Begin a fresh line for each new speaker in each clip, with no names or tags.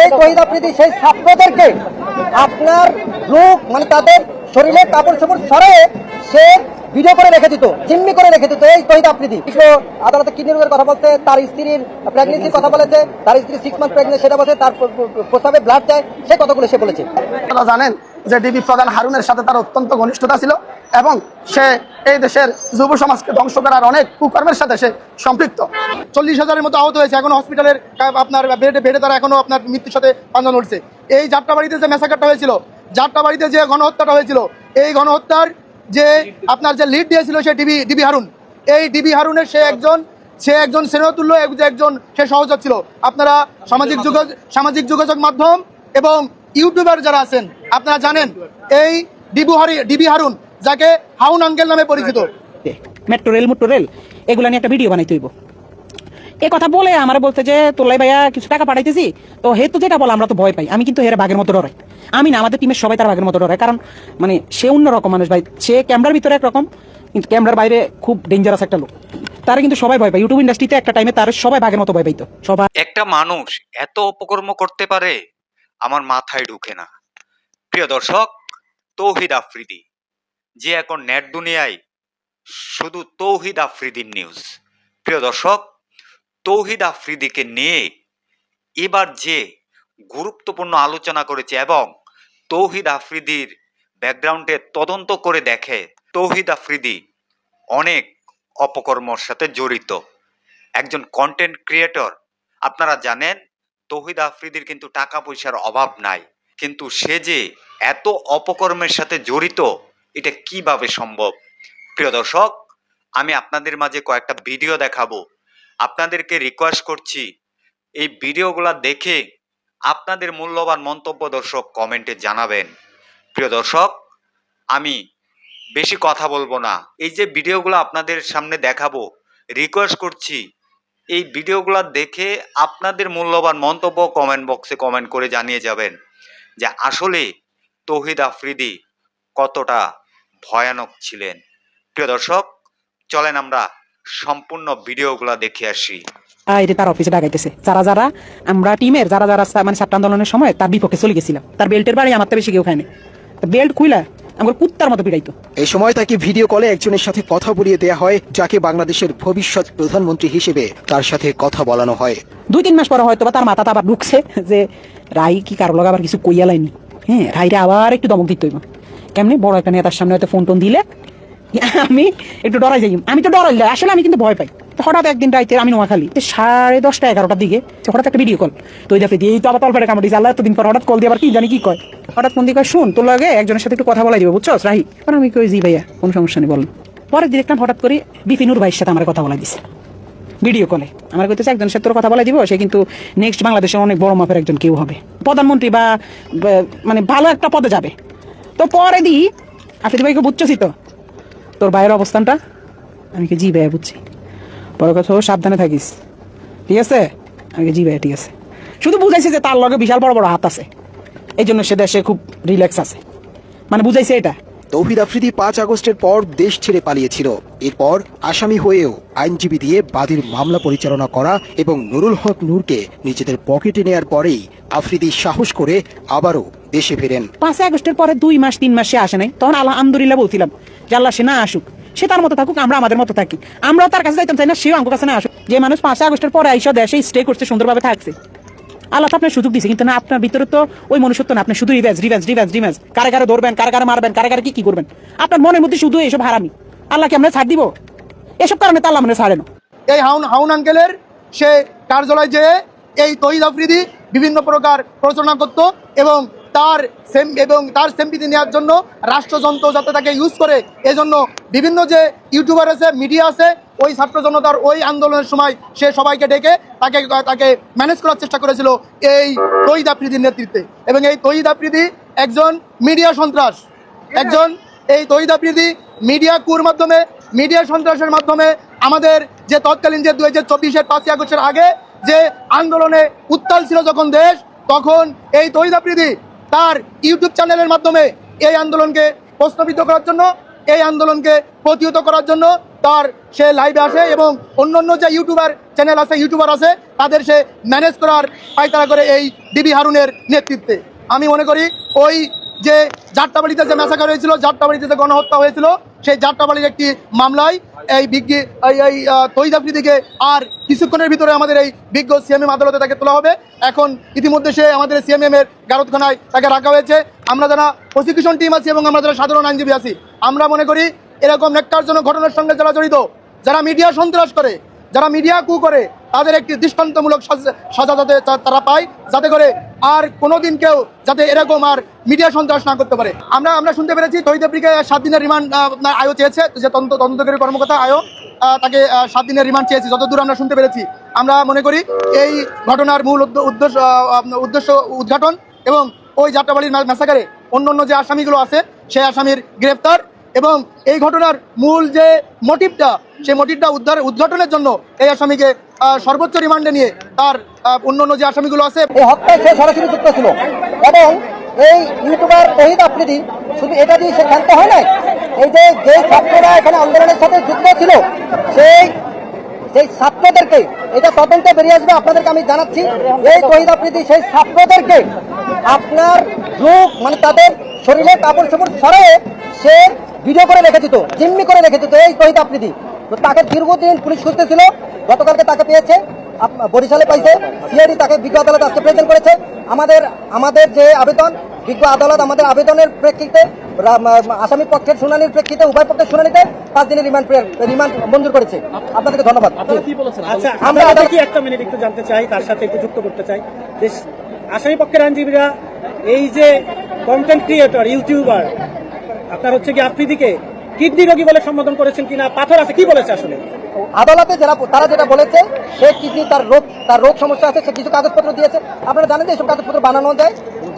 এই তহিদ আফ্রিদি সেই ছাত্রদেরকে আপনার লোক মানে তাদের শরীরে কাপড় চোপড় সরে সে ভিডিও করে রেখে দিত চিম্মি করে রেখে দিত এই তহিদ আফ্রিদি আদালতে কিডনি রোগের কথা বলতে তার স্ত্রীর প্রেগনেন্সির কথা বলেছে, তার স্ত্রী সিক্স মান্থ প্রেগনেন্ট সেটা বলছে, তার প্র- প্র- প্রস্তাবে ব্লাড যায়, সে কথাগুলো সে বলেছে।
জানেন যে ডিবি প্রধান হারুনের সাথে তার অত্যন্ত ঘনিষ্ঠতা ছিল। এবং সে এই দেশের যুব সমাজকে ধ্বংস করার অনেক কুকর্মের সাথে সে সম্পৃক্ত।
চল্লিশ হাজারের মতো আহত হয়েছে, এখনও হসপিটালের আপনার বেডে বেডে তারা এখনও আপনার মৃত্যুর সাথে পাঞ্জা লড়ছে এই যাত্রাবাড়িতে যে মেসাকারটা হয়েছিল, যাত্রাবাড়িতে যে গণহত্যাটা হয়েছিল, এই গণহত্যার যে আপনার যে লিড দিয়েছিল সে ডিবি ডিবি হারুন। এই ডিবি হারুনের সে একজন সে একজন এক- একজন সে সহযোগ ছিল। আপনারা সামাজিক যোগাযোগ সামাজিক যোগাযোগ মাধ্যম এবং ইউটিউবার যারা আছেন, আপনারা জানেন, এই ডিবু হারি ডিবি হারুন যাকে হাউন আঙ্কেল নামে পরিচিত।
মেট্রো রেল মেট্রো রেল এগুলা নিয়ে একটা ভিডিও বানাইতে হইব এ কথা বলে আমার বলতে যে তোলাই ভাইয়া কিছু টাকা পাঠাইতেছি তো হে তো যেটা বলে আমরা তো ভয় পাই। আমি কিন্তু হেরে বাঘের মতো ডরাই। আমি না আমাদের টিমের সবাই তার বাঘের মতো ডরাই কারণ মানে সে অন্যরকম মানুষ ভাই। সে ক্যামেরার ভিতরে একরকম কিন্তু ক্যামেরার বাইরে খুব ডেঞ্জারাস একটা লোক। তারা কিন্তু সবাই ভয় পায়। ইউটিউব ইন্ডাস্ট্রিতে একটা টাইমে তার সবাই বাঘের মতো ভয় পাইতো। সবাই
একটা মানুষ এত অপকর্ম করতে পারে আমার মাথায় ঢুকে না। প্রিয় দর্শক তৌহিদ আফ্রিদি। যে এখন নেট দুনিয়ায় শুধু তৌহিদ আফ্রিদির নিউজ প্রিয় দর্শক, তৌহিদ আফ্রিদিকে নিয়ে এবার যে গুরুত্বপূর্ণ আলোচনা করেছে এবং তৌহিদ আফ্রিদির ব্যাকগ্রাউন্ডে তদন্ত করে দেখে, তৌহিদ আফ্রিদি অনেক অপকর্মর সাথে জড়িত। একজন কন্টেন্ট ক্রিয়েটর আপনারা জানেন, তৌহিদ আফ্রিদির কিন্তু টাকা পয়সার অভাব নাই। কিন্তু সে যে এত অপকর্মের সাথে জড়িত এটা কীভাবে সম্ভব? প্রিয় দর্শক, আমি আপনাদের মাঝে কয়েকটা ভিডিও দেখাবো। আপনাদেরকে রিকোয়েস্ট করছি, এই ভিডিওগুলো দেখে আপনাদের মূল্যবান মন্তব্য দর্শক কমেন্টে জানাবেন। প্রিয় দর্শক, আমি বেশি কথা বলব না। এই যে ভিডিওগুলো আপনাদের সামনে দেখাবো রিকোয়েস্ট করছি, এই ভিডিওগুলো দেখে আপনাদের মূল্যবান মন্তব্য কমেন্ট বক্সে কমেন্ট করে জানিয়ে যাবেন যে আসলে তৌহিদ আফ্রিদি কতটা ভয়ানক ছিলেন। প্রিয় দর্শক চলেন আমরা সম্পূর্ণ ভিডিওগুলো দেখে আসি।
এটা তার অফিসে ডাকাইতেছে যারা যারা আমরা টিমের যারা যারা মানে ছাত্র আন্দোলনের সময় তার বিপক্ষে চলে গেছিলাম। তার বেল্টের বাড়ি আমার তো বেশি কেউ খায়নি বেল্ট খুইলা আমার কুত্তার মতো পিড়াইতো
এই সময় তাকে ভিডিও কলে একজনের সাথে কথা বলিয়ে দেয়া হয় যাকে বাংলাদেশের ভবিষ্যৎ প্রধানমন্ত্রী হিসেবে তার সাথে কথা বলানো হয়।
দুই তিন মাস পরে হয়তো বা তার মাথাটা আবার ঢুকছে যে রাই কি কারও লগে আবার কিছু কইয়া লাইনি? হ্যাঁ রাইরে আবার একটু দমক দিতে হইব। কেমনি? বড় একটা নেতার সামনে হয়তো ফোন টোন দিলে আমি একটু ডরাই যাই আমি তো ডরাই। আসলে আমি কিন্তু ভয় পাই। হঠাৎ একদিন রাইতে আমি নোয়াখালী সাড়ে দশটা এগারোটার দিকে হঠাৎ একটা ভিডিও কল তো দেখে দিয়ে এই তো আবার তলপেটে কামড় দিয়েছে আল্লাহ এতদিন পর হঠাৎ কল দিয়ে আবার কি জানি কি কয়। হঠাৎ দিয়ে কয়, শুন, তোর লাগে একজনের সাথে একটু কথা বলাই দিব বুঝছ রাহি। কারণ আমি কই, জি ভাইয়া, কোনো সমস্যা নেই, বলুন। পরে দেখলাম হঠাৎ করে বিপিনুর ভাইয়ের সাথে আমার কথা বলাই দিছে। ভিডিও কলে আমার কইতেছে একজন সে তোর কথা বলে দিব, সে কিন্তু নেক্সট বাংলাদেশের অনেক বড় মাপের একজন কেউ হবে। প্রধানমন্ত্রী বা- মানে ভালো একটা পদে যাবে। তো পরে দি। আফিদ ভাইকে বুঝছি তো। তোর ভাইয়ের অবস্থানটা? আমি কি জি ভাইয়া বুঝছি। পরে কথা সাবধানে থাকিস। ঠিক আছে? আমি জি ভাইয়া ঠিক আছে। শুধু বুঝাইছে যে তার লগে বিশাল বড় বড় হাত আছে। এই জন্য সে দেশে খুব রিল্যাক্স আছে। মানে বুঝাইছে এটা।
তৌহিদ আফ্রিদি পাঁচ আগস্টের পর দেশ ছেড়ে পালিয়েছিল। এরপর আসামি হয়েও আইনজীবী দিয়ে বাদীর মামলা পরিচালনা করা এবং নুরুল হক নূরকে নিজেদের পকেটে নেয়ার পরেই আফ্রিদি সাহস করে আবারও দেশে ফেরেন।
পাঁচ আগস্টের পরে দুই মাস তিন মাস আসে নাই। তখন আল্লাহ আলহামদুলিল্লাহ বলছিলাম যে আল্লাহ সে না আসুক সে তার মতো থাকুক আমরা আমাদের মতো থাকি। আমরাও তার কাছে যাইতাম চাই না সেও আমার কাছে না আসুক। যে মানুষ পাঁচ আগস্টের পরে আইসা দেশে স্টে করছে সুন্দরভাবে থাকছে। আল্লাহ তো আপনার সুযোগ দিছে কিন্তু না আপনার ভিতরে তো ওই মনুষ্যত্ব না। আপনি শুধু রিভেন্স রিভেন্স রিভেন্স রিভেন্স কারে কারে ধরবেন কারে কারে মারবেন কারে কারে কি কি করবেন? আপনার মনের মধ্যে শুধু এইসব হারামি। আল্লাহ কি আমরা ছাড় দিব? এসব কারণে তো আল্লাহ মানে ছাড়ে না।
এই হাউন হাউন আঙ্কেলের সে কার্যালয় যেয়ে এই তহিদ আফ্রিদি বিভিন্ন প্রকার প্রচারণা করত এবং তার সেম এবং তার সেম্পিতি নেওয়ার জন্য রাষ্ট্রযন্ত্র যাতে তাকে ইউজ করে। এজন্য বিভিন্ন যে ইউটিউবার আছে মিডিয়া আছে, ওই ছাত্র জনতার ওই আন্দোলনের সময় সে সবাইকে ডেকে তাকে তাকে ম্যানেজ করার চেষ্টা করেছিল এই তহিদ আফ্রিদির নেতৃত্বে। এবং এই তহিদ আফ্রিদি একজন মিডিয়া সন্ত্রাস। একজন এই তহিদ আফ্রিদি মিডিয়া কুর মাধ্যমে মিডিয়া সন্ত্রাসের মাধ্যমে আমাদের যে তৎকালীন যে দু হাজার চব্বিশের পাঁচই আগস্টের আগে যে আন্দোলনে উত্তাল ছিল যখন দেশ, তখন এই তহিদ আফ্রিদি তার ইউটিউব চ্যানেলের মাধ্যমে এই আন্দোলনকে প্রশ্নবিদ্ধ করার জন্য, এই আন্দোলনকে প্রতিহত করার জন্য তার সে লাইভে আসে এবং অন্য অন্য যে ইউটিউবার চ্যানেল আছে, ইউটিউবার আছে, তাদের সে ম্যানেজ করার পায়তারা করে এই ডিবি হারুনের নেতৃত্বে। আমি মনে করি ওই যে যাত্রাবাড়িতে যে ম্যাসাকার হয়েছিল যাত্রাবাড়িতে যে গণহত্যা হয়েছিল, সেই যাত্রাবাড়ির একটি মামলায় এই বিজ্ঞ, এই এই তৈদ আর কিছুক্ষণের ভিতরে আমাদের এই বিজ্ঞ সিএমএম আদালতে তাকে তোলা হবে। এখন ইতিমধ্যে সে আমাদের সিএমএম এর গারদখানায় তাকে রাখা হয়েছে। আমরা যারা প্রসিকিউশন টিম আছি এবং আমরা যারা সাধারণ আইনজীবী আছি, আমরা মনে করি এরকম নেকটারজনক ঘটনার সঙ্গে যারা জড়িত, যারা মিডিয়া সন্ত্রাস করে, যারা মিডিয়া কু করে তাদের একটি দৃষ্টান্তমূলক সাজ- যাতে তারা পায়, যাতে করে আর কোনোদিন কেউ যাতে এরকম আর মিডিয়া সন্ত্রাস না করতে পারে। আমরা আমরা শুনতে পেরেছি, তহিদ আফ্রিকা সাত দিনের রিমান্ড আয়ো চেয়েছে, যে তদন্ত তদন্তকারী কর্মকর্তা আয়ো তাকে সাত দিনের রিমান্ড চেয়েছি। যতদূর আমরা শুনতে পেরেছি, আমরা মনে করি এই ঘটনার মূল উদ্দেশ্য উদ্দেশ্য উদ্ঘাটন এবং ওই যাত্রাবাড়ির ম্যাসাকারে অন্য অন্য যে আসামিগুলো আছে, সেই আসামির গ্রেফতার এবং এই ঘটনার মূল যে মোটিভটা সেই মোটিভটা উদ্ধার উদ্ঘাটনের জন্য এই আসামিকে সর্বোচ্চ রিমান্ডে নিয়ে তার আহ, অন্য অন্য যে আসামিগুলো আছে।
এই হত্যায় সে সরাসরি যুক্ত ছিল। এবং এই ইউটিউবার তহিদ আফ্রিদি শুধু এটা দিয়ে সে ক্ষান্ত হয় নাই? এই যে যে ছাত্ররা এখানে আন্দোলনের সাথে যুক্ত ছিল সেই সেই ছাত্রদেরকে এটা তদন্তে বেরিয়ে আসবে আপনাদেরকে আমি জানাচ্ছি এই তহিদ আফ্রিদি সেই ছাত্রদেরকে আপনার রূপ মানে তাদের শরীরে কাপড় চোপড় সরায়ে সে ভিডিও করে রেখে দিত জিম্মি করে রেখে দিত এই তহিদ আফ্রিদি। তো তাকে দীর্ঘদিন পুলিশ খুঁজতেছিল গতকালকে তাকে পেয়েছে বরিশালে পাইছে সিআইডি তাকে বিজ্ঞ আদালত আজকে প্রেজেন্ট করেছে। আমাদের আমাদের যে আবেদন বিজ্ঞ আদালত আমাদের আবেদনের প্রেক্ষিতে আসামি পক্ষের শুনানির প্রেক্ষিতে উভয় পক্ষের শুনানিতে পাঁচ দিনের রিমান্ড রিমান্ড মঞ্জুর করেছে। আপনাদেরকে ধন্যবাদ।
আচ্ছা
আমরা
একটা মিনিট একটু জানতে চাই তার সাথে একটু যুক্ত করতে চাই। আসামি পক্ষের আইনজীবীরা এই যে কন্টেন্ট ক্রিয়েটর ইউটিউবার আপনার হচ্ছে কি আফ্রিদিকে কিডনি রোগী বলে সম্বোধন করেছেন কিনা পাথর আছে কি বলেছে আসলে?
আদালতে যারা তারা যেটা বলেছে সে কিডনি তার রোগ তার রোগ সমস্যা আছে সে কিছু কাগজপত্র দিয়েছে। আপনারা জানেন যে এইসব কাগজপত্র বানানো যায়।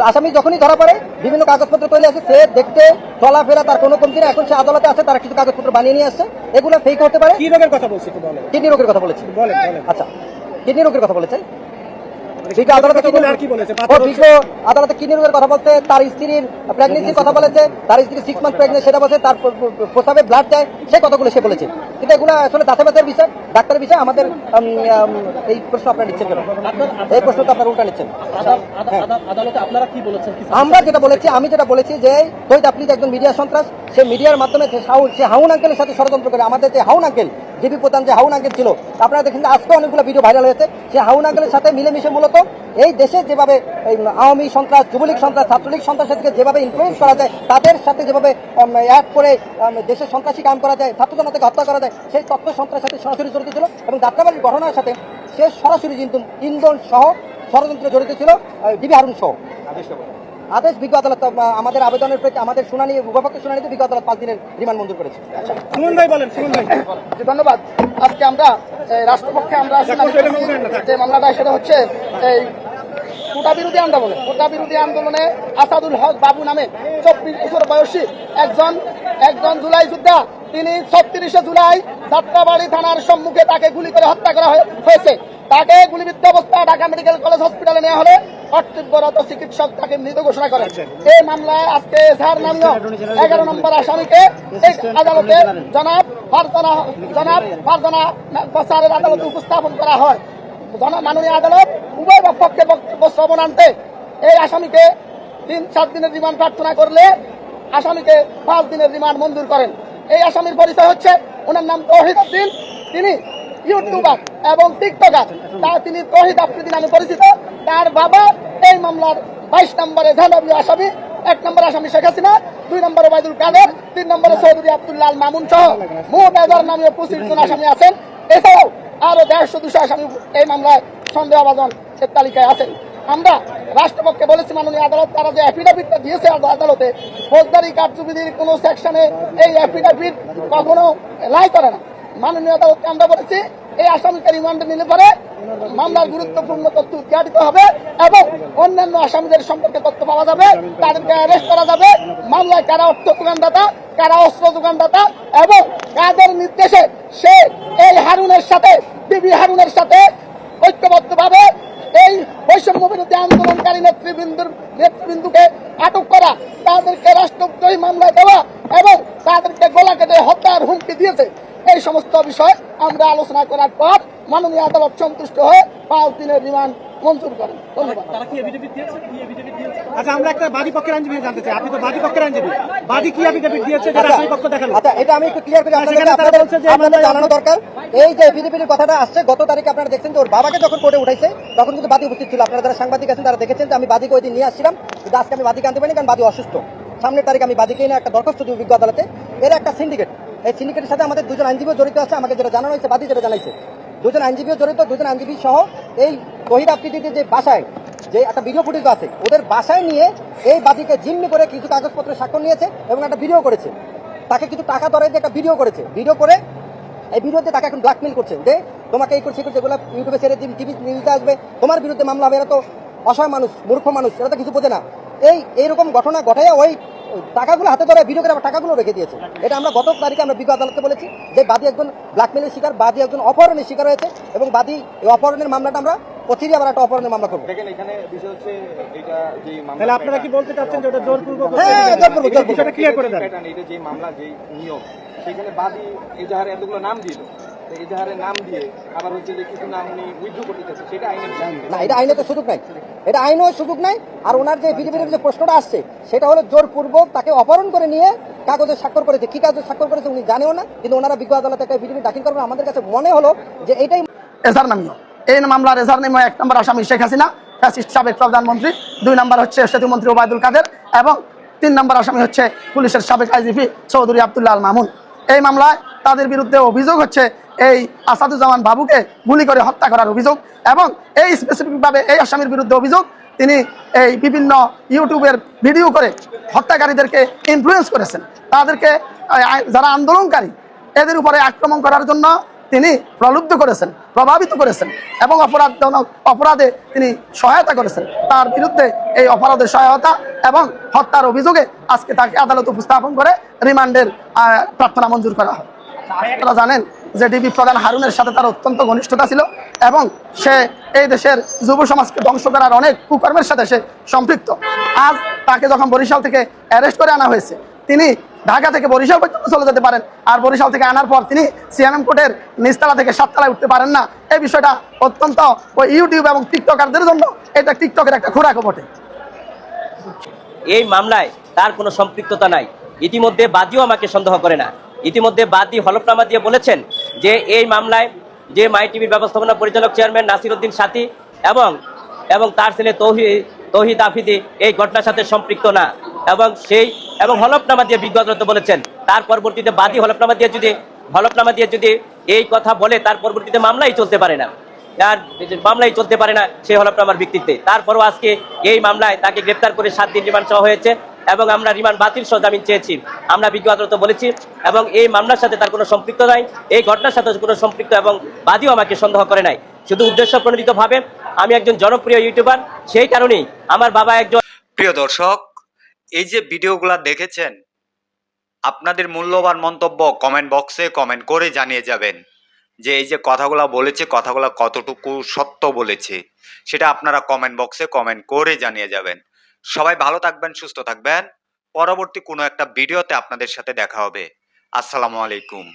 আসামি যখনই ধরা পড়ে বিভিন্ন কাগজপত্র তৈরি আছে সে দেখতে চলাফেরা তার কোনো কমতি না এখন সে আদালতে আছে তারা কিছু কাগজপত্র বানিয়ে নিয়ে আসছে। এগুলো ফেক হতে পারে।
কি রোগের কথা বলছি
কিডনি রোগের কথা বলেছি। আচ্ছা কিডনি রোগের কথা বলেছেন বিজ্ঞ আদালতে
কথা বলে আর কি বলেছে?
ও, বিজ্ঞ আদালতে কিডনি রোগের কথা বলতে তার স্ত্রীর প্রেগনেন্সির কথা বলেছে তার স্ত্রী সিক্স মান্থ প্রেগনেন্ট সেটা বলছে তার প্র- প্র- ব্লাড সেই কথাগুলো সে বলেছে। কিন্তু এগুলো আসলে বিষয় ডাক্তারের বিষয় আমাদের এই প্রশ্ন আপনারা নিচ্ছেন কেন? এই প্রশ্ন তো আপনারা উল্টা নিচ্ছেন।
আপনারা কি বলেছেন?
আমরা যেটা বলেছি আমি যেটা বলেছি যে তৈত আপনি যে একজন মিডিয়া সন্ত্রাস সে মিডিয়ার মাধ্যমে সে হাউন আঙ্কেলের সাথে ষড়যন্ত্র করে আমাদের যে হাউন আঙ্কেল ডিবি প্রধান যে হাউন আঙ্কেল ছিল আপনারা দেখেন আজকে অনেকগুলো ভিডিও ভাইরাল হয়েছে সে হাউন আঙ্কেলের সাথে মিলেমিশে মূলত এই দেশে যেভাবে আওয়ামী সন্ত্রাস, যুবলীগ সন্ত্রাস, ছাত্রলীগ সন্ত্রাসীকে যেভাবে ইনফ্লুয়েন্স করা যায়, তাদের সাথে যেভাবে অ্যাড করে দেশের সন্ত্রাসী কাম করা যায়, ছাত্র জনতাকে হত্যা করা যায়, সেই তথ্য সন্ত্রাসের সাথে সরাসরি জড়িত ছিল এবং যাত্রাবাড়ির ঘটনার সাথে সে সরাসরি কিন্তু ইন্ধন সহ ষড়যন্ত্রে জড়িত ছিল ডিবি হারুন সহ। আদেশ বিজ্ঞ আদালত আমাদের আবেদনের প্রেক্ষিতে আমাদের শুনানি উভয়পক্ষের শুনানিতে বিজ্ঞ আদালত পাঁচ দিনের রিমান্ড মঞ্জুর করেছে।
সুমন ভাই বলেন সুমন ভাই।
ধন্যবাদ। আজকে আমরা রাষ্ট্রপক্ষে আমরা। যে মামলাটা সেটা হচ্ছে এই কোটা বিরোধী আন্দোলনে কোটা বিরোধী আন্দোলনে আসাদুল হক বাবু নামে চব্বিশ বছর বয়সী একজন একজন জুলাই যোদ্ধা। তিনি ছত্রিশে জুলাই যাত্রাবাড়ি থানার সম্মুখে তাকে গুলি করে হত্যা করা হয়েছে। তাকে গুলিবিদ্ধ অবস্থা ঢাকা মেডিকেল কলেজ হসপিটালে নেওয়া হলে কর্তব্যরত চিকিৎসক তাকে মৃত ঘোষণা করেন। এই মামলায় আজকে এজাহার নামীয় এগারো নম্বর আসামিকে আদালতে জনাব ফারজানা জনাব ফারজানা বসারের আদালতে উপস্থাপন করা হয়। মাননীয় আদালত উভয় পক্ষের বক্তব্য শ্রবণান্তে এই আসামিকে তিন, সাত দিনের রিমান্ড প্রার্থনা করলে আসামিকে পাঁচ দিনের রিমান্ড মঞ্জুর করেন। এই আসামির পরিচয় হচ্ছে, ওনার নাম তহিদ উদ্দিন। তিনি ইউটিউবার এবং টিকটকার। তা তিনি তহিদ আফ্রিদি নামে পরিচিত। তার বাবা এই মামলার বাইশ নম্বরে ঝানবীয় আসামি, এক নম্বর আসামি শেখ হাসিনা, দুই নম্বরে বাইদুল কাদের, তিন নম্বরে চৌধুরী আব্দুল্লাহ মামুন সহ মোট এগারো নামীয় পঁচিশ জন আসামি আছেন। এছাড়াও আরও দেড়শো দুশো আসামি এই মামলায় সন্দেহভাজন এর তালিকায় আছেন। আমরা রাষ্ট্রপক্ষে বলেছি, মাননীয় আদালত, তারা যে অ্যাফিডাভিটটা দিয়েছে আদালতে, ফৌজদারি কার্যবিধির কোনো সেকশনে এই অ্যাফিডাভিট কখনো লাই করে না। মাননীয় আদালতকে আমরা বলেছি, এই আসামিকে রিমান্ডে নিলে পরে মামলার গুরুত্বপূর্ণ তথ্য উদ্ঘাটিত হবে এবং অন্যান্য আসামিদের সম্পর্কে তথ্য পাওয়া যাবে। তাদেরকে অ্যারেস্ট করা যাবে। মামলায় কারা অর্থ যোগানদাতা, কারা অস্ত্র যোগানদাতা এবং কাদের নির্দেশে সে এই হারুনের সাথে, বিবি হারুনের সাথে ঐক্যবদ্ধভাবে এই বৈষম্য বিরোধী আন্দোলনকারী নেতৃবৃন্দুর নেতৃবৃন্দুকে আটক করা, তাদেরকে রাষ্ট্রদ্রোহী মামলায় দেওয়া এবং তাদেরকে গলা কেটে হত্যার হুমকি দিয়েছে।
এই সমস্ত বিষয় আমরা আলোচনা করার পর মাননীয় আদালত সন্তুষ্ট হয়ে পাঁচ দিনের রিমান্ড মঞ্জুর করেন।
আচ্ছা আমরা একটা বাদী পক্ষের আইনজীবী জানতে চাই। আপনি তো বাদী পক্ষের আইনজীবী। বাদী কি এফিডেভিট দিয়েছে যেটা আসামি পক্ষ দেখাল?
আচ্ছা এটা আমি একটু ক্লিয়ার করি আপনাদের
সেখানে তারা
আপনাদের-
বলছে যে
আপনাদের জানানো দরকার। এই যে এফিডেভিটের কথাটা আসছে গত তারিখে আপনারা দেখছেন যে ওর বাবাকে যখন কোর্টে উঠাইছে তখন কিন্তু বাদী উপস্থিত ছিল। আপনারা যারা সাংবাদিক আছেন তারা দেখেছেন যে আমি বাদীকে ওই দিন নিয়ে আসছিলাম। কিন্তু আজকে আমি বাদীকে আনতে পারিনি কারণ বাদী অসুস্থ। সামনের তারিখ আমি বাদীকে নিয়ে একটা দরখাস্ত দিই বিজ্ঞ আদালতে। এর একটা সিন্ডিকেট এই সিন্ডিকেটের সাথে আমাদের দুজন আইনজীবীও জড়িত আছে, আমাকে যেটা জানানো হয়েছে, বাদী যেটা জানাইছে। দুজন আইনজীবীও জড়িত, দুজন আইনজীবী সহ এই তহিদ আফ্রিদির যে বাসায়, যে একটা ভিডিও ফুটেজ আছে, ওদের বাসায় নিয়ে এই বাদীকে জিম্মি করে কিছু কাগজপত্র স্বাক্ষর নিয়েছে এবং একটা ভিডিও করেছে। তাকে কিছু টাকা দিয়ে একটা ভিডিও করেছে। ভিডিও করে এই ভিডিওতে তাকে এখন ব্ল্যাকমেল করছে যে, তোমাকে এই করছে করছে, এগুলো ইউটিউবে ছেড়ে দিন, টিভি নিউজে আসবে, তোমার বিরুদ্ধে মামলা হবে, এরা তো অসহায় মানুষ, মূর্খ মানুষ, এরা তো কিছু বোঝে না। এই, এইরকম ঘটনা ঘটাইয়া ওই টাকাগুলো হাতে ধরে ভিডিও করে আবার টাকাগুলো রেখে দিয়েছে। এটা আমরা গত তারিখে আমরা বিজ্ঞ আদালতে বলেছি যে বাদী একজন ব্ল্যাকমেলের শিকার বাদী একজন অপহরণের শিকার হয়েছে এবং বাদী এই অপহরণের মামলাটা আমরা পথিরই আবার একটা অপহরণের মামলা করব।
দেখেন এখানে বিষয় হচ্ছে এটা যে মামলা
তাহলে আপনারা কি বলতে চাচ্ছেন যে ওটা জোরপূর্বক
হ্যাঁ, জোরপূর্বক, জোরপূর্বক।
বিষয়টা ক্লিয়ার করে দেন।
এটা যে মামলা যে নিয়ম সেখানে বাদী এজাহারে এতগুলো নাম দিল। তো নাম দিয়ে আবার হচ্ছে যে কিছু নাম উনি উইথড্র করতে চাচ্ছে সেটা আইনের
না এটা আইনে তো সুযোগ নাই। এটা আইনও সুযোগ নাই আর ওনার যে বিজেপির যে প্রশ্নটা আসছে সেটা হলো জোরপূর্বক তাকে অপহরণ করে নিয়ে কাগজে স্বাক্ষর করেছে। কি কাগজে স্বাক্ষর করেছে উনি জানেও না কিন্তু ওনারা বিজ্ঞ আদালতে একটা বিজেপি দাখিল করবেন। আমাদের কাছে মনে হলো যে এটাই
এজাহার নামীয়। এই মামলার এজাহার নামীয় এক নম্বর আসামি শেখ হাসিনা ফ্যাসিস্ট সাবেক প্রধানমন্ত্রী দুই নম্বর হচ্ছে সেতুমন্ত্রী ওবায়দুল কাদের এবং তিন নম্বর আসামি হচ্ছে পুলিশের সাবেক আইজিপি চৌধুরী আবদুল্লাহ আল মামুন। এই মামলায় তাদের বিরুদ্ধে অভিযোগ হচ্ছে এই আসাদুজ্জামান বাবুকে গুলি করে হত্যা করার অভিযোগ এবং এই স্পেসিফিকভাবে এই আসামির বিরুদ্ধে অভিযোগ, তিনি এই বিভিন্ন ইউটিউবের ভিডিও করে হত্যাকারীদেরকে ইনফ্লুয়েন্স করেছেন। তাদেরকে যারা আন্দোলনকারী, এদের উপরে আক্রমণ করার জন্য তিনি প্রলুব্ধ করেছেন, প্রভাবিত করেছেন এবং অপরাধ অপরাধে তিনি সহায়তা করেছেন। তার বিরুদ্ধে এই অপরাধের সহায়তা এবং হত্যার অভিযোগে আজকে তাকে আদালত উপস্থাপন করে রিমান্ডের প্রার্থনা মঞ্জুর করা হয়। আপনারা জানেন যে ডিবি প্রধান হারুনের সাথে তার অত্যন্ত ঘনিষ্ঠতা ছিল এবং সে এই দেশের যুব সমাজকে ধ্বংস করার অনেক কুকর্মের সাথে সে সম্পৃক্ত। আজ তাকে যখন বরিশাল থেকে অ্যারেস্ট করে আনা হয়েছে, তিনি ঢাকা থেকে বরিশাল পর্যন্ত চলে যেতে পারেন। আর বরিশাল থেকে আনার পর তিনি সিএমএম কোর্টের নিচতলা থেকে সাততলায় উঠতে পারেন না। এই বিষয়টা অত্যন্ত ওই ইউটিউব এবং টিকটকারদের জন্য এটা টিকটকের একটা খোরাকও বটে।
এই মামলায় তার কোনো সম্পৃক্ততা নাই। ইতিমধ্যে বাদীও আমাকে সন্দেহ করে না। ইতিমধ্যে বাদী হলফনামা দিয়ে বলেছেন যে এই মামলায় যে মাই টিভির ব্যবস্থাপনা পরিচালক চেয়ারম্যান নাসির উদ্দিন সাথী এবং এবং তার ছেলে তৌহি, তৌহিদ আফিদি এই ঘটনার সাথে সম্পৃক্ত না। এবং সেই, এবং হলফনামা দিয়ে বিজ্ঞ আদালতে বলেছেন, তার পরবর্তীতে বাদী হলফনামা দিয়ে যদি, হলফনামা দিয়ে যদি এই কথা বলে, তার পরবর্তীতে মামলাই চলতে পারে না। আর মামলাই চলতে পারে না সেই হলফনামার ভিত্তিতে। তারপরও আজকে এই মামলায় তাকে গ্রেপ্তার করে সাত দিন রিমান্ড চাওয়া হয়েছে। এবং আমরা রিমান্ড বাতিল সহ জামিন চেয়েছি। আমরা বিজ্ঞ আদালতে বলেছি, এবং এই মামলার সাথে তার কোনো সম্পৃক্ত নাই, এই ঘটনার সাথে কোনো সম্পৃক্ত এবং বাদীও আমাকে সন্দেহ করে নাই। শুধু উদ্দেশ্য প্রণোদিতভাবে, আমি একজন জনপ্রিয় ইউটিউবার, সেই কারণেই আমার বাবা একজন
প্রিয় দর্শক, এই যে ভিডিওগুলা দেখেছেন, আপনাদের মূল্যবান মন্তব্য কমেন্ট বক্সে কমেন্ট করে জানিয়ে যাবেন যে এই যে কথাগুলো বলেছে, কথাগুলো কতটুকু সত্য বলেছে, সেটা আপনারা কমেন্ট বক্সে কমেন্ট করে জানিয়ে যাবেন। সবাই ভালো থাকবেন, সুস্থ থাকবেন। পরবর্তী কোনো একটা ভিডিওতে আপনাদের সাথে দেখা হবে। আসসালামু আলাইকুম।